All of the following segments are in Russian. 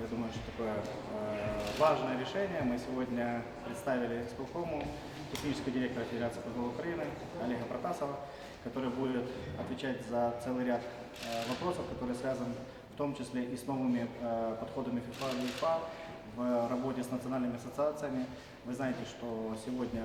Я думаю, что такое э, важное решение. Мы сегодня представили исполкому технического директора Федерации футбола Украины Олега Протасова, который будет отвечать за целый ряд э, вопросов, которые связаны в том числе и с новыми э, подходами FIFA и UEFA в работе с национальными ассоциациями. Вы знаете, что сегодня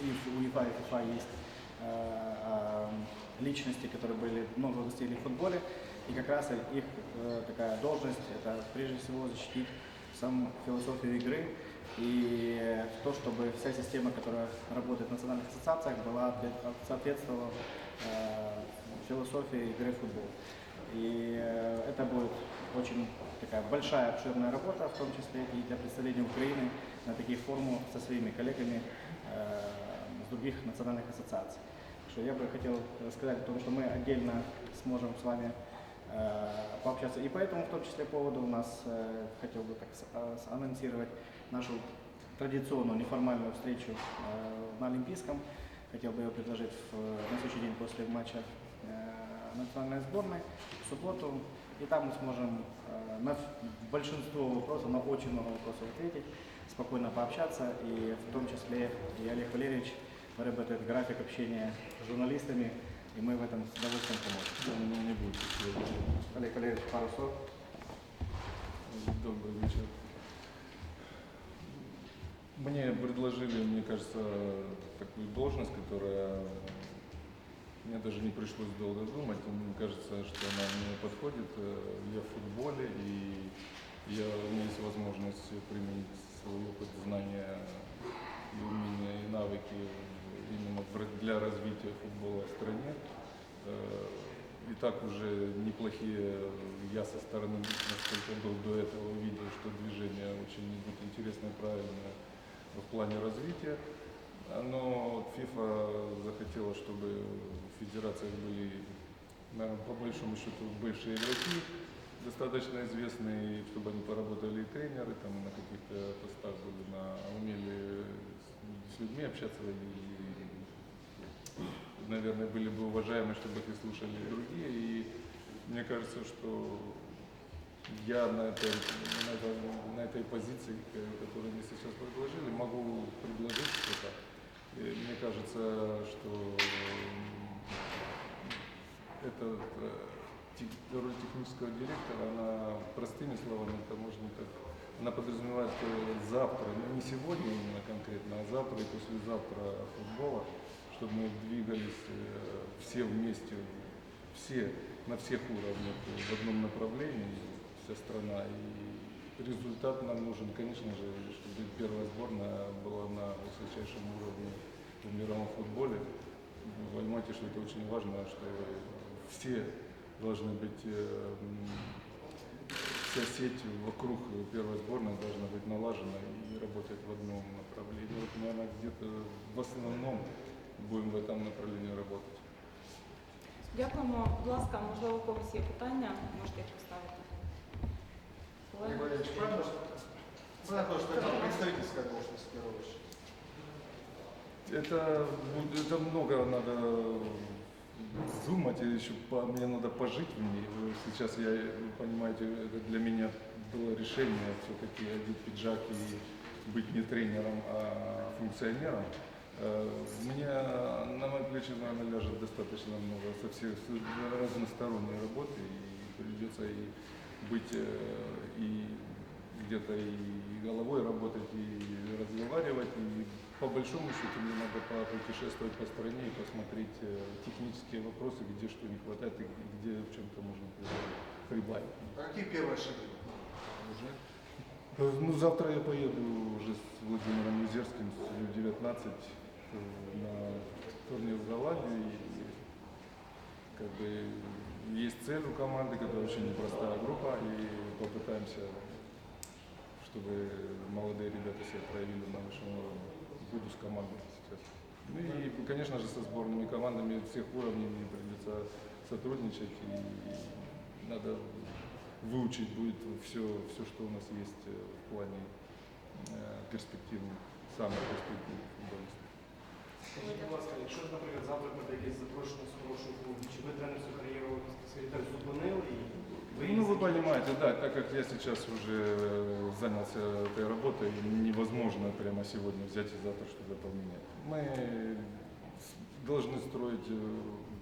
и у УЕФА и ФИФА есть личности, которые были много достигли в футболе, и как раз их э, такая должность это прежде всего защитить саму философию игры и то, чтобы вся система, которая работает в национальных ассоциациях, была ответ- соответствовала э, философии игры в футбол. И э, это будет очень такая большая обширная работа, в том числе и для представления Украины на таких форумах со своими коллегами э, с других национальных ассоциаций. Так Что я бы хотел рассказать о том, что мы отдельно сможем с вами пообщаться. И по этому, в том числе, поводу у нас э, хотел бы так э, с- анонсировать нашу традиционную неформальную встречу э, на Олимпийском. Хотел бы ее предложить на следующий день после матча э, национальной сборной в субботу. И там мы сможем э, на большинство вопросов, на очень много вопросов ответить, спокойно пообщаться. И в том числе и Олег Валерьевич выработает график общения с журналистами, и мы в этом с удовольствием поможем. У меня не будет. Олег Валерьевич, пару слов. Добрый вечер. Мне предложили, мне кажется, такую должность, которая мне даже не пришлось долго думать. Мне кажется, что она мне подходит. Э, Я в футболе, и я, у меня есть возможность применить свой опыт, знания и умения, и навыки в- для развития футбола в стране. Э, И так уже неплохие, я со стороны, насколько был до этого, увидел, что движение очень идет интересное, правильное в плане развития. Но FIFA захотела, чтобы в федерациях были, наверное, по большому счету, бывшие игроки, достаточно известные, чтобы они поработали и тренеры, там на каких-то постах были, на, умели с людьми общаться, и, наверное, были бы уважаемы, чтобы их и слушали другие. И мне кажется, что я на этой, на этой, на этой позиции, к- которую мне сейчас предложили, могу предложить что-то. Мне кажется, что это роль технического директора, она простыми словами, это можно так, она подразумевает что завтра, ну не сегодня именно конкретно, а завтра и послезавтра футбола, чтобы мы двигались э, все вместе, все, на всех уровнях в одном направлении, вся страна. И результат нам нужен, конечно же, чтобы первая сборная была на высочайшем уровне в мировом футболе. Вы поймете, что это очень важно, что все должны быть, э, вся сеть вокруг первой сборной должна быть налажена и работать в одном направлении. Вот, наверное, где-то в основном будем в этом направлении работать. Дякуємо. Будь ласка, можливо, у когось є питання, можете їх поставити. Олег Валерьевич, правильно, что понятно, что это представительская должность в первую очередь? Это, будет- это много надо думать, и еще по- мне надо пожить в ней. Вы Сейчас я, вы понимаете, это для меня было решение все-таки одеть пиджак и быть не тренером, а функционером. Э, Мне на мои плечи, наверное, ляжет достаточно много со всех разносторонней работы, и придется и быть э, и где-то и головой работать, и разговаривать, и по большому счету мне надо путешествовать по стране и посмотреть э, технические вопросы, где что не хватает и где в чем-то можно прибавить. А какие первые шаги? Уже. Ну, завтра я поеду уже с Владимиром Езерским с Ю-19 э, на турнир в Голландию. И, как бы есть цель у команды, которая очень непростая группа, и попытаемся, чтобы молодые ребята себя проявили на высшем уровне. Буду с командой сейчас. Ну и, конечно же, со сборными командами всех уровней мне придется сотрудничать, и надо выучить будет все, все, что у нас есть э, в плане э, перспективных, самых перспективных футболистов. Скажіть, будь ласка, якщо, наприклад, завтра буде якесь запрошення з хорошого клубу, чи ви тренерську кар'єру скажімо так, зупинили і Ну, вы понимаете, да, так как я сейчас уже э, занялся этой работой, невозможно прямо сегодня взять и завтра что-то поменять. Мы с- должны строить э,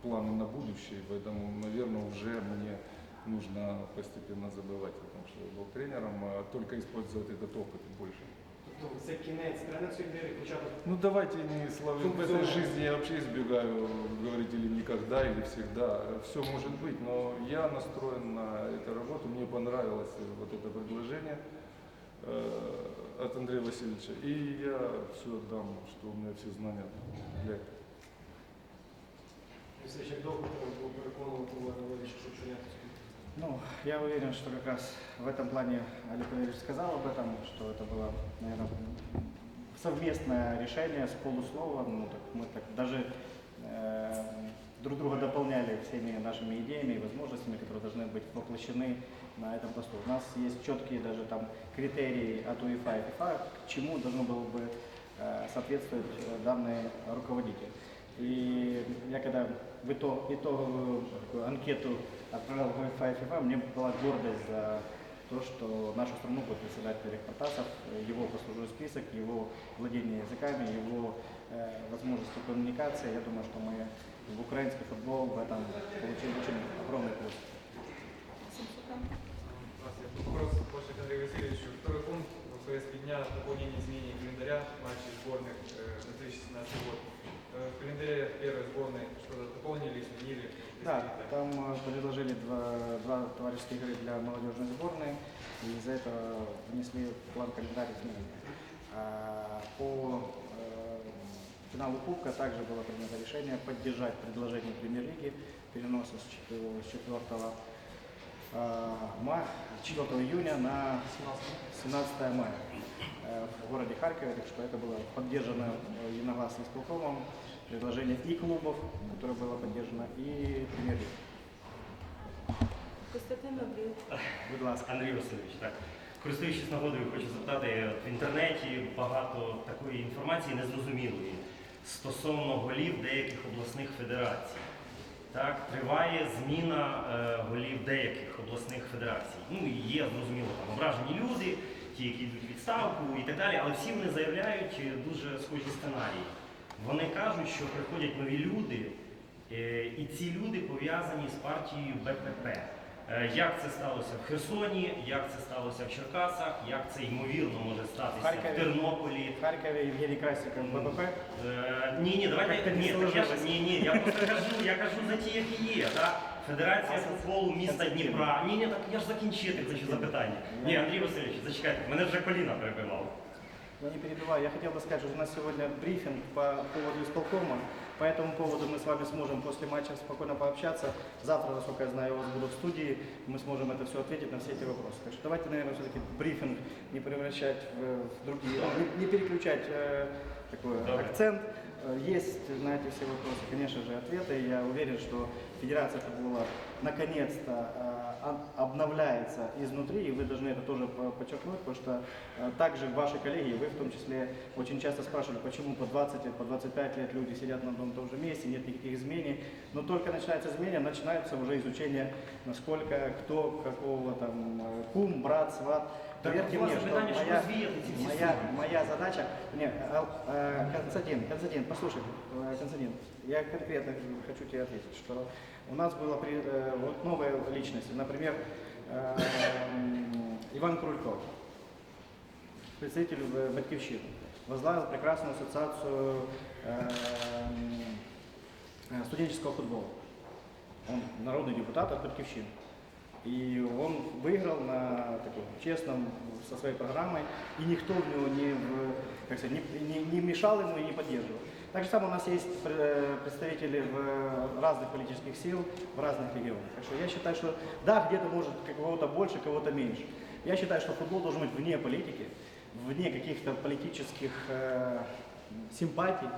планы на будущее, поэтому, наверное, уже мне нужно постепенно забывать о том, что я был тренером, а только использовать этот опыт больше. Тобто це кінець тренерської кар'єри, початок Ну давайте не словить. В этой жизни я вообще избегаю говорить или никогда, или всегда. Все может быть, но я настроен на эту работу. Мне понравилось э, вот это предложение э, от Андрея Васильевича. И я все отдам, что у меня все знания для этого. і все ще як довго треба було переконувати Олега Валерійовича, щоб прийняти цю Ну, я уверен, что как раз в этом плане Олег Валерьевич сказал об этом, что это было, наверное, совместное решение с полуслова. Ну, так мы так даже э, друг друга дополняли всеми нашими идеями и возможностями, которые должны быть воплощены на этом посту. У нас есть четкие даже там критерии от УЕФА и ФИФА, к чему должно было бы э, соответствовать данный руководитель. И я когда в итог, итоговую анкету отправил в ФИФА, мне была гордость за то, что нашу страну будет представлять Олег Протасов, его послужной список, его владение языками, его э, возможности коммуникации. Я думаю, что мы в украинский футбол в этом получили очень огромный плюс. Вопрос больше к Андрею Васильевичу. Второй пункт в повестке дня – дополнение изменений календаря матчей сборных э, на 2017 год. Сборной что-то дополнили, изменили? Да, там э, предложили два, два товарищеские игры для молодежной сборной, и из-за этого внесли план календарь изменения. А по э, финалу Кубка также было принято решение поддержать предложение премьер-лиги переноса с 4, с 4 мая, 4 июня на 17 мая э, в городе Харькове, так что это было поддержано единогласно исполкомом, предложение и клубов, которое было поддержано, и премьер-лиги. Костянтин Андрій. Будь ласка, Андрій Васильович, так. Користуючись нагодою, хочу запитати, от в інтернеті багато такої інформації незрозумілої стосовно голів деяких обласних федерацій. Так, триває зміна е, голів деяких обласних федерацій. Ну і є зрозуміло там ображені люди, ті, які йдуть в відставку і так далі, але всі вони заявляють е, дуже схожі сценарії. Вони кажуть, що приходять нові люди, е, і ці люди пов'язані з партією БПП. Е, Як це сталося в Херсоні, як це сталося в Черкасах, як це ймовірно може статися в Тернополі. В Харькове Евгений Красиков, БПП. Е, ні, ні, давайте ні, ні, ні, я просто кажу, я кажу за ті, які є. Так? Федерація футболу міста Дніпра. Ні, ні, так я ж закінчити хочу запитання. Ні, Андрій Васильович, зачекайте, мене вже коліна перебивало. Я не перебиваю. Я хотел бы сказать, что у нас сегодня брифинг по поводу исполкома. По этому поводу мы с вами сможем после матча спокойно пообщаться. Завтра, насколько я знаю, у вас будут в студии. Мы сможем это все ответить на все эти вопросы. Так что давайте, наверное, все-таки брифинг не превращать в, в другие, не, не переключать э, такой Добре. акцент. Э, Есть на эти все вопросы, конечно же, ответы. Я уверен, что Федерация футбола наконец-то э, обновляется изнутри, и вы должны это тоже по- подчеркнуть, потому что э, также ваши коллеги, вы в том числе, очень часто спрашивали, почему по 20 лет, по 25 лет люди сидят на одном и том же месте, нет никаких изменений. Но только начинается изменение, начинается уже изучение, насколько кто, какого там э, кум, брат, сват. Так, Поверьте мне, что моя, моя, моя задача, не, а, э, Константин, Константин, послушай, э, Константин, я конкретно хочу тебе ответить, что у нас была при- э, вот новая личность, например, э, Иван Крульков, представитель э, Батьковщины, возглавил прекрасную ассоциацию э, э, студенческого футбола. Он народный депутат от Батьковщины. И он выиграл на таком честном со своей программой, и никто в него не, как сказать, не, не- не мешал ему и не поддерживал. Так же самое у нас есть э, представители в разных политических сил, в разных регионах. Так что я считаю, что да, где-то может кого-то больше, кого-то меньше. Я считаю, что футбол должен быть вне политики, вне каких-то политических э, симпатий.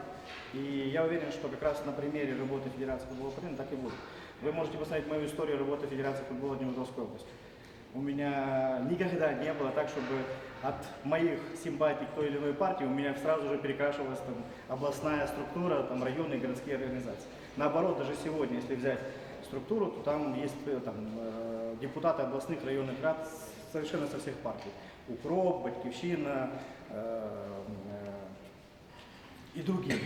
И я уверен, что как раз на примере работы Федерации футбола Украины так и будет. Вы можете посмотреть мою историю работы Федерации футбола Днепропетровской области. У меня никогда не было так, чтобы от моих симпатий к той или иной партии у меня сразу же перекрашивалась там, областная структура, там, районные городские организации. Наоборот, даже сегодня, если взять структуру, то там есть э, там, э, депутаты областных районных рад совершенно со всех партий. УКРОП, Батькивщина э, и другие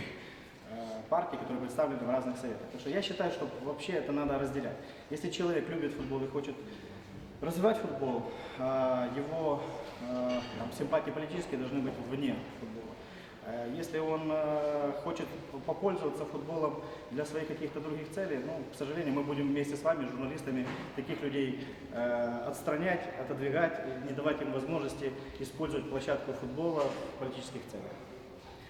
партии, которые представлены в разных советах. Потому что я считаю, что вообще это надо разделять. Если человек любит футбол и хочет развивать футбол, э, его э, там, симпатии политические должны быть вне футбола. Э, Если он хочет попользоваться футболом для своих каких-то других целей, ну, к сожалению, мы будем вместе с вами, журналистами, таких людей отстранять, отодвигать, не давать им возможности использовать площадку футбола в политических целях.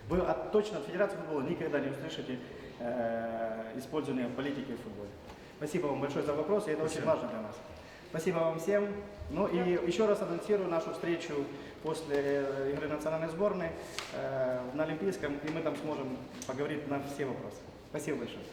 Вы от- точно от Федерации футбола никогда не услышите э, использование политики в футболе. Спасибо вам большое за вопрос, и это очень важно для нас. Спасибо вам всем. Ну и еще раз анонсирую нашу встречу после э, игры национальной сборной э, на Олимпийском, и мы там сможем поговорить на все вопросы. Спасибо большое.